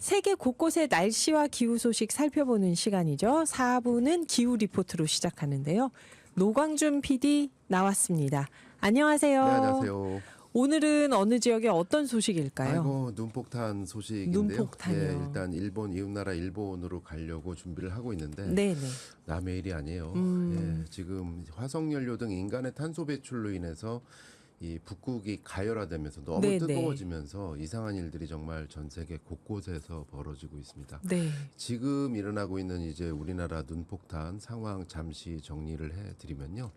세계 곳곳의 날씨와 기후 소식 살펴보는 시간이죠. 4부는 기후 리포트로 시작하는데요. 노광준 PD 나왔습니다. 안녕하세요. 네, 안녕하세요. 오늘은 어느 지역의 어떤 소식일까요? 아이고 눈폭탄 소식인데요. 눈폭탄이요. 예, 일단 일본 이웃 나라 일본으로 가려고 준비를 하고 있는데 네네. 남의 일이 아니에요. 음. 예, 지금 화석 연료 등 인간의 탄소 배출로 인해서 이 북극이 가열화되면서 너무 네네. 뜨거워지면서 이상한 일들이 정말 전 세계 곳곳에서 벌어지고 있습니다. 네. 지금 일어나고 있는 이제 우리나라 눈폭탄 상황 잠시 정리를 해드리면요.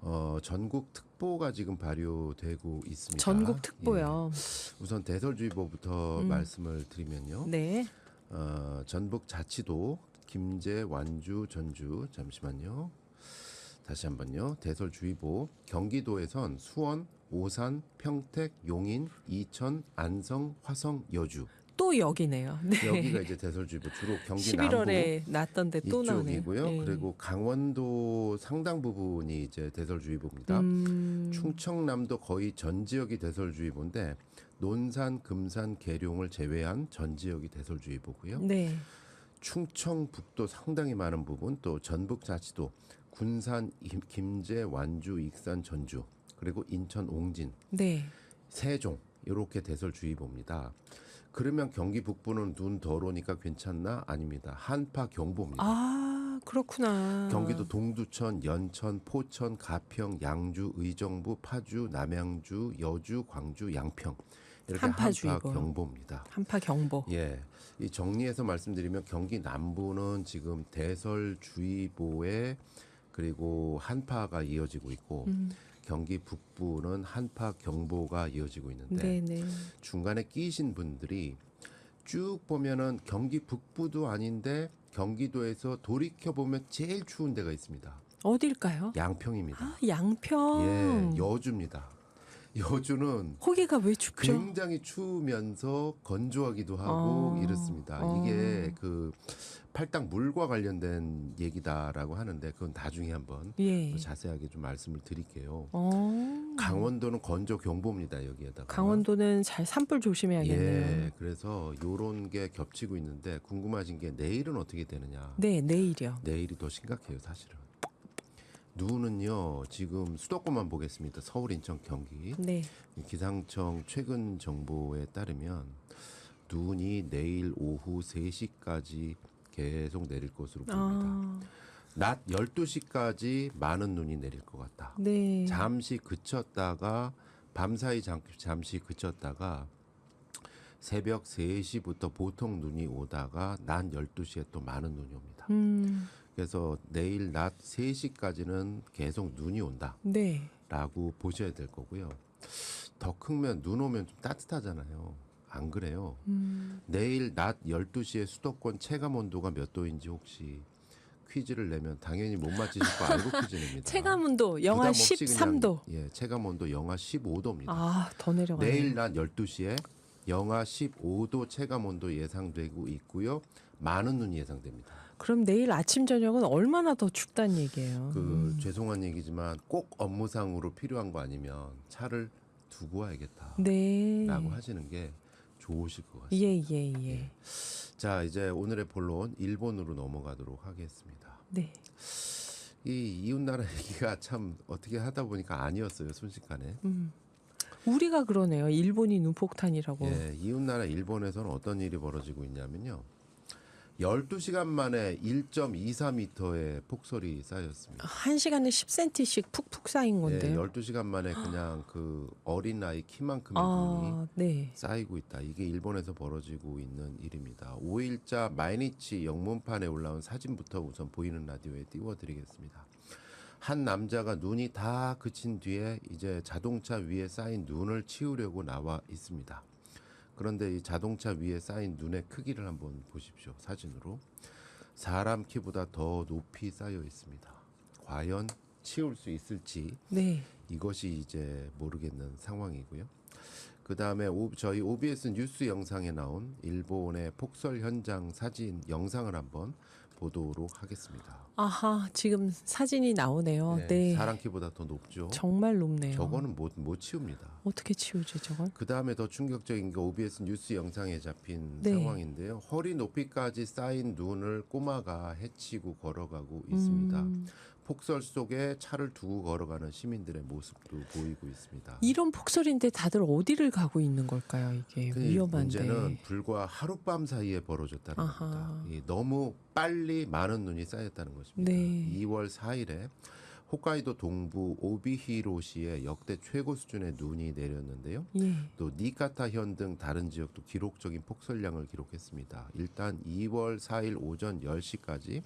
어, 전국 특보가 지금 발효되고 있습니다. 전국 특보요. 예. 우선 대설주의보부터 음. 말씀을 드리면요. 네. 어, 전북 자치도 김제, 완주, 전주 잠시만요. 다시 한번요. 대설주의보 경기도에선 수원, 오산, 평택, 용인, 이천, 안성, 화성, 여주 또 여기네요. 네. 여기가 이제 대설주의보 주로 경기 남부 11월에 났던데 또 나오네요. 이쪽이고요. 네. 그리고 강원도 상당 부분이 이제 대설주의보입니다. 음, 충청남도 거의 전 지역이 대설주의보인데 논산, 금산, 계룡을 제외한 전 지역이 대설주의보고요. 네. 충청북도 상당히 많은 부분 또 전북 자치도 군산, 임- 김제, 완주, 익산, 전주 그리고 인천, 옹진, 네. 세종 이렇게 대설주의보입니다. 그러면 경기 북부는 눈 덜 오니까 괜찮나? 아닙니다. 한파 경보입니다. 아, 그렇구나. 경기도 동두천, 연천, 포천, 가평, 양주, 의정부, 파주, 남양주, 여주, 광주, 양평 이렇게 한파주의보. 한파 경보입니다. 한파 경보. 예, 이 정리해서 말씀드리면 경기 남부는 지금 대설주의보에 그리고 한파가 이어지고 있고 음, 경기 북부는 한파 경보가 이어지고 있는데 네, 네. 중간에 끼신 분들이 쭉 보면은 경기 북부도 아닌데 경기도에서 돌이켜 보면 제일 추운 데가 있습니다. 어딜까요? 양평입니다. 아, 양평. 예, 여주입니다. 여주는 호기가 왜 춥죠? 굉장히 추우면서 건조하기도 하고 어. 이렇습니다. 어. 이게 그 팔당 물과 관련된 얘기다라고 하는데 그건 나중에 한번 예. 자세하게 좀 말씀을 드릴게요. 어. 강원도는 건조 경보입니다. 여기에다가. 강원도는 잘 산불 조심해야겠네요. 예, 그래서 요런 게 겹치고 있는데 궁금하신 게 내일은 어떻게 되느냐. 네, 내일이요. 내일이 더 심각해요, 사실은. 눈은요, 지금 수도권만 보겠습니다. 서울, 인천, 경기. 네. 기상청 최근 정보에 따르면 눈이 내일 오후 3시까지 계속 내릴 것으로 보입니다. 아, 낮 12시까지 많은 눈이 내릴 것 같다. 네. 잠시 그쳤다가 밤사이 잠, 잠시 그쳤다가 새벽 3시부터 보통 눈이 오다가 낮 12시에 또 많은 눈이 옵니다. 음, 그래서 내일 낮 3시까지는 계속 눈이 온다. 네. 라고 보셔야 될 거고요. 더 크면 눈 오면 좀 따뜻하잖아요. 안 그래요? 음, 내일 낮 12시에 수도권 체감 온도가 몇 도인지 혹시 퀴즈를 내면 당연히 못 맞히실 거 알고 퀴즈 냅니다. 체감 온도 영하 부담 없이 13도. 그냥, 예, 체감 온도 영하 15도입니다. 아, 더 내려가네. 내일 낮 12시에 영하 15도 체감 온도 예상되고 있고요. 많은 눈이 예상됩니다. 그럼 내일 아침 저녁은 얼마나 더 춥다는 얘기예요. 그 죄송한 얘기지만 꼭 업무상으로 필요한 거 아니면 차를 두고 와야겠다. 네. 라고 하시는 게 좋으실 것 같습니다. 예, 예, 예. 자, 이제 오늘의 본론 일본으로 넘어가도록 하겠습니다. 네. 이 이웃 나라 얘기가 참 어떻게 하다 보니까 아니었어요, 순식간에. 음. 우리가 그러네요. 일본이 눈폭탄이라고. 예, 이웃나라 일본에서는 어떤 일이 벌어지고 있냐면요. 12시간 만에 1.24m의 폭설이 쌓였습니다. 한 시간에 10cm씩 푹푹 쌓인 예, 건데요. 12시간 만에 그냥 그 어린 아이 키만큼의 눈이 아, 네. 쌓이고 있다. 이게 일본에서 벌어지고 있는 일입니다. 5일자 마이니치 영문판에 올라온 사진부터 우선 보이는 라디오에 띄워드리겠습니다. 한 남자가 눈이 다 그친 뒤에 이제 자동차 위에 쌓인 눈을 치우려고 나와 있습니다. 그런데 이 자동차 위에 쌓인 눈의 크기를 한번 보십시오. 사진으로. 사람 키보다 더 높이 쌓여 있습니다. 과연 치울 수 있을지 네. 이것이 이제 모르겠는 상황이고요. 그 다음에 저희 OBS 뉴스 영상에 나온 일본의 폭설 현장 사진 영상을 한번 보도록 하겠습니다. 아하, 지금 사진이 나오네요. 네. 사람 키보다 더 높죠. 정말 높네요. 저거는 못, 못 치웁니다. 어떻게 치우죠, 저걸? 그 다음에 더 충격적인 게 OBS 뉴스 영상에 잡힌 네. 상황인데요. 허리 높이까지 쌓인 눈을 꼬마가 헤치고 걸어가고 있습니다. 음, 폭설 속에 차를 두고 걸어가는 시민들의 모습도 보이고 있습니다. 이런 폭설인데 다들 어디를 가고 있는 걸까요? 이게 그 위험한데. 문제는 불과 하룻밤 사이에 벌어졌다는 아하. 겁니다. 이 너무 빨리 많은 눈이 쌓였다는 것입니다. 네. 2월 4일에 홋카이도 동부 오비히로시에 역대 최고 수준의 눈이 내렸는데요. 예. 또 니카타현 등 다른 지역도 기록적인 폭설량을 기록했습니다. 일단 2월 4일 오전 10시까지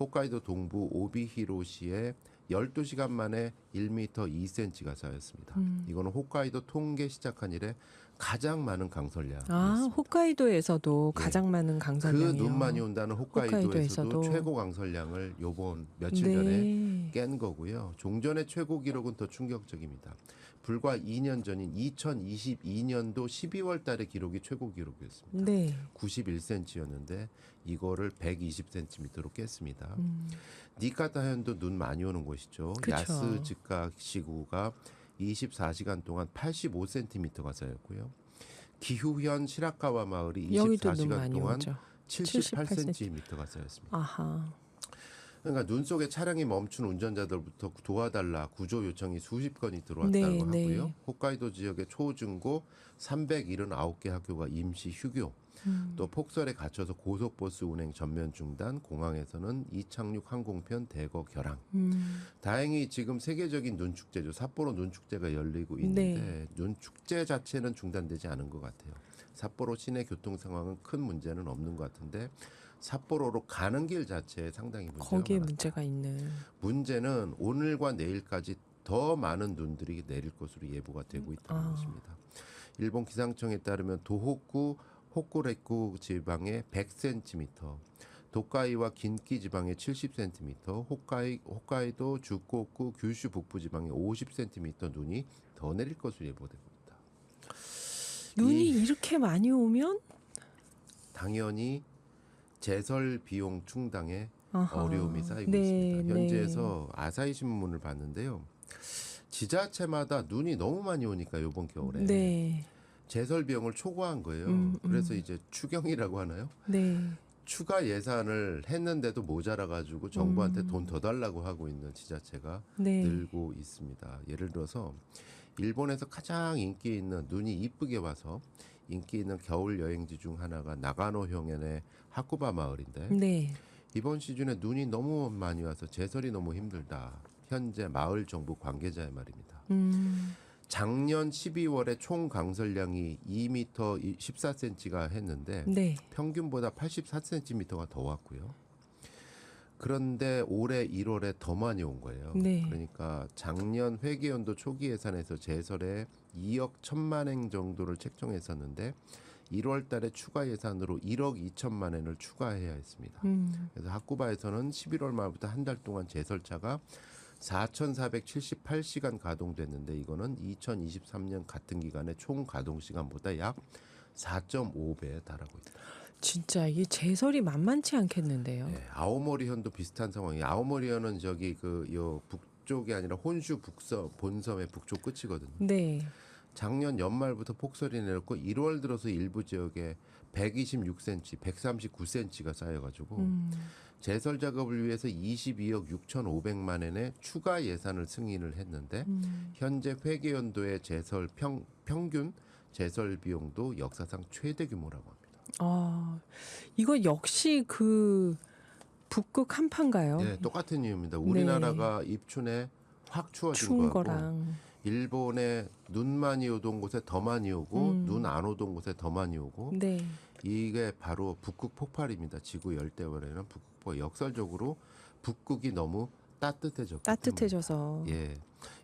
홋카이도 동부 오비히로시에 12시간 만에 1m 2cm가 쌓였습니다. 음. 이거는 홋카이도 통계 시작한 이래 가장 많은 강설량이었습니다. 아, 홋카이도에서도 네. 가장 많은 그 강설량이요. 눈 많이 온다는 홋카이도에서도, 홋카이도에서도. 최고 강설량을 요번 며칠 네. 전에 깬 거고요. 종전의 최고 기록은 더 충격적입니다. 불과 2년 전인 2022년도 12월 달의 기록이 최고 기록이었습니다. 네. 91cm였는데 이거를 120cm로 깼습니다. 음, 니카타현도 눈 많이 오는 곳이죠. 그쵸. 야스 즉각 시구가 24시간 동안 85cm가 쌓였고요. 기후현 시라카와 마을이 여기도 눈 24시간 많이 동안 오죠. 78cm가 쌓였습니다. 아하. 그러니까 눈 속에 차량이 멈춘 운전자들부터 도와달라 구조 요청이 수십 건이 들어왔다고 네, 하고요. 네. 홋카이도 지역의 초중고 379개 학교가 임시 휴교. 음, 또 폭설에 갇혀서 고속버스 운행 전면 중단, 공항에서는 이착륙 항공편 대거 결항. 음, 다행히 지금 세계적인 눈 축제죠. 삿포로 눈 축제가 열리고 있는데 눈 축제 자체는 중단되지 않은 것 같아요. 삿포로 시내 교통 상황은 큰 문제는 없는 것 같은데 삿포로로 가는 길 자체에 상당히 문제가 거기에 많았다. 문제가 있는. 문제는 오늘과 내일까지 더 많은 눈들이 내릴 것으로 예보가 되고 있다는 아. 것입니다. 일본 기상청에 따르면 도호쿠, 호쿠레쿠 지방에 100cm, 도카이와 긴키 지방에 70cm, 홋카이, 홋카이도, 주코쿠, 규슈 북부 지방에 50cm 눈이 더 내릴 것으로 예보되고. 눈이 이- 이렇게 많이 오면 당연히 제설 비용 충당에 아하. 어려움이 쌓이고 네, 있습니다. 네. 현지에서 아사히 신문을 봤는데요. 지자체마다 눈이 너무 많이 오니까 이번 겨울에 네. 제설 비용을 초과한 거예요. 음, 음. 그래서 이제 추경이라고 하나요? 네. 추가 예산을 했는데도 모자라 가지고 정부한테 음. 돈더 달라고 하고 있는 지자체가 네. 늘고 있습니다. 예를 들어서 일본에서 가장 인기 있는 눈이 이쁘게 와서 인기 있는 겨울 여행지 중 하나가 나가노형의 하쿠바 마을인데 네. 이번 시즌에 눈이 너무 많이 와서 제설이 너무 힘들다. 현재 마을 정부 관계자의 말입니다. 음. 작년 12월에 총 강설량이 2m 14cm가 했는데 네. 평균보다 84cm가 더 왔고요. 그런데 올해 1월에 더 많이 온 거예요. 네. 그러니까 작년 회계연도 초기 예산에서 제설에 2억 1천만 엔 정도를 책정했었는데 1월 달에 추가 예산으로 1억 2천만 엔을 추가해야 했습니다. 음. 그래서 학구바에서는 11월 말부터 한 달 동안 제설차가 4,478시간 가동됐는데 이거는 2023년 같은 기간의 총 가동 시간보다 약 4.5배에 달하고 있다. 진짜 이게 제설이 만만치 않겠는데요. 네, 아오모리현도 비슷한 상황이에요. 아오모리현은 저기 그요 북쪽이 아니라 혼슈 북섬 본섬의 북쪽 끝이거든요. 네. 작년 연말부터 폭설이 내렸고 1월 들어서 일부 지역에 126cm, 139cm가 쌓여가지고 음. 제설 작업을 위해서 22억 6,500만 원의 추가 예산을 승인을 했는데 음. 현재 회계연도의 제설 평, 평균 제설 비용도 역사상 최대 규모라고 합니다. 아, 이거 역시 그 북극 한파인가요? 네, 똑같은 이유입니다. 우리나라가 입춘에 확 추워진 추운 거하고 거랑 일본에 눈 많이 오던 곳에 더 많이 오고 음. 눈안 오던 곳에 더 많이 오고 네. 이게 바로 북극 폭발입니다. 지구 열대어에는 북극 폭발 역설적으로 북극이 너무 따뜻해졌기 따뜻해져서. 예.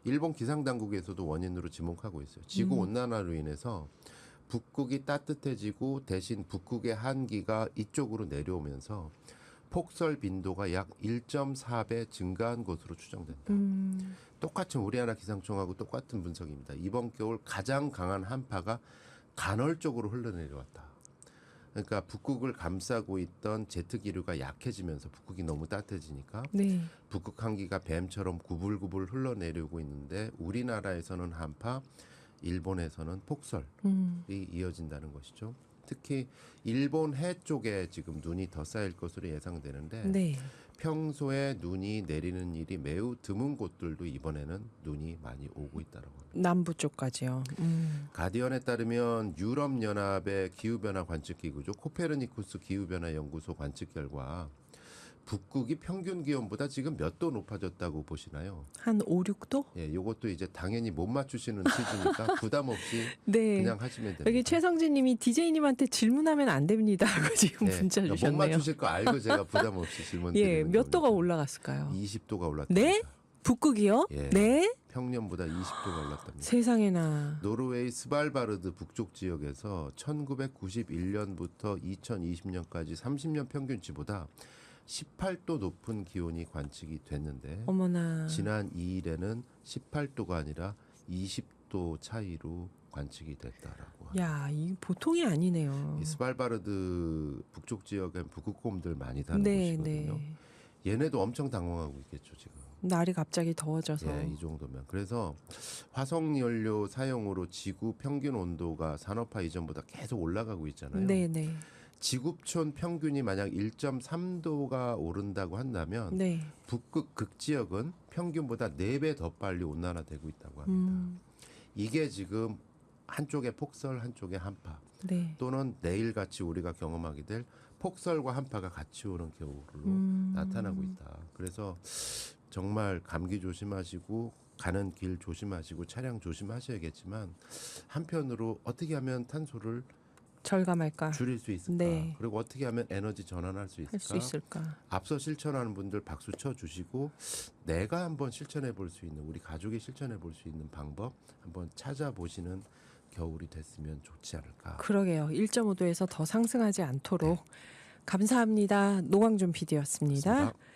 일본 기상 당국에서도 원인으로 지목하고 있어요. 지구 음. 온난화로 인해서 북극이 따뜻해지고 대신 북극의 한기가 이쪽으로 내려오면서 폭설 빈도가 약 1.4배 증가한 것으로 추정된다. 음, 똑같은 우리나라 기상청하고 똑같은 분석입니다. 이번 겨울 가장 강한 한파가 간헐적으로 흘러내려왔다. 그러니까 북극을 감싸고 있던 제트 기류가 약해지면서 북극이 너무 따뜻해지니까 네. 북극 한기가 뱀처럼 구불구불 흘러내리고 있는데 우리나라에서는 한파, 일본에서는 폭설이 음, 이어진다는 것이죠. 특히 일본 해 쪽에 지금 눈이 더 쌓일 것으로 예상되는데 네. 평소에 눈이 내리는 일이 매우 드문 곳들도 이번에는 눈이 많이 오고 있다고 합니다. 남부 쪽까지요. 음, 가디언에 따르면 유럽 연합의 기후 변화 관측 기구죠. 코페르니쿠스 기후 변화 연구소 관측 결과 북극이 평균 기온보다 지금 몇 도 높아졌다고 보시나요? 한 5, 6도? 예, 요것도 이제 당연히 못 맞추시는 퀴즈니까 부담 없이 네. 그냥 하시면 됩니다. 여기 최성진 님이 DJ님한테 질문하면 안 됩니다. 하고 지금 예, 문자 못 주셨네요. 맞추실 거 알고 제가 부담 없이 질문 예, 드리는 몇 도가 겁니다. 올라갔을까요? 20도가 올랐다. 네? 북극이요? 예. 네? 평년보다 20도가 올랐답니다. 세상에나. 노르웨이 스발바르드 북쪽 지역에서 1991년부터 2020년까지 30년 평균치보다 18도 높은 기온이 관측이 됐는데 어머나. 지난 2일에는 18도가 아니라 20도 차이로 관측이 됐다라고. 야, 이 보통이 아니네요. 이 스발바르드 북쪽 지역엔 북극곰들 많이 사는 네, 곳이거든요. 네. 얘네도 엄청 당황하고 있겠죠 지금. 날이 갑자기 더워져서. 예, 이 정도면. 그래서 화석 연료 사용으로 지구 평균 온도가 산업화 이전보다 계속 올라가고 있잖아요. 네, 네. 지구촌 평균이 만약 1.3도가 오른다고 한다면 네. 북극 극지역은 평균보다 4배 더 빨리 온난화되고 있다고 합니다. 음. 이게 지금 한쪽에 폭설, 한쪽에 한파 네. 또는 내일 같이 우리가 경험하게 될 폭설과 한파가 같이 오는 겨울로 음. 나타나고 있다. 그래서 정말 감기 조심하시고 가는 길 조심하시고 차량 조심하셔야겠지만 한편으로 어떻게 하면 탄소를 절감할까? 줄일 수 있을까? 네. 그리고 어떻게 하면 에너지 전환할 수 있을까? 할수 있을까? 앞서 실천하는 분들 박수 쳐 주시고 내가 한번 실천해 볼 수 있는 우리 가족이 실천해 볼 수 있는 방법 한번 찾아보시는 겨울이 됐으면 좋지 않을까. 그러게요. 1.5도에서 더 상승하지 않도록 감사합니다. 노광준 PD였습니다. 그렇습니다.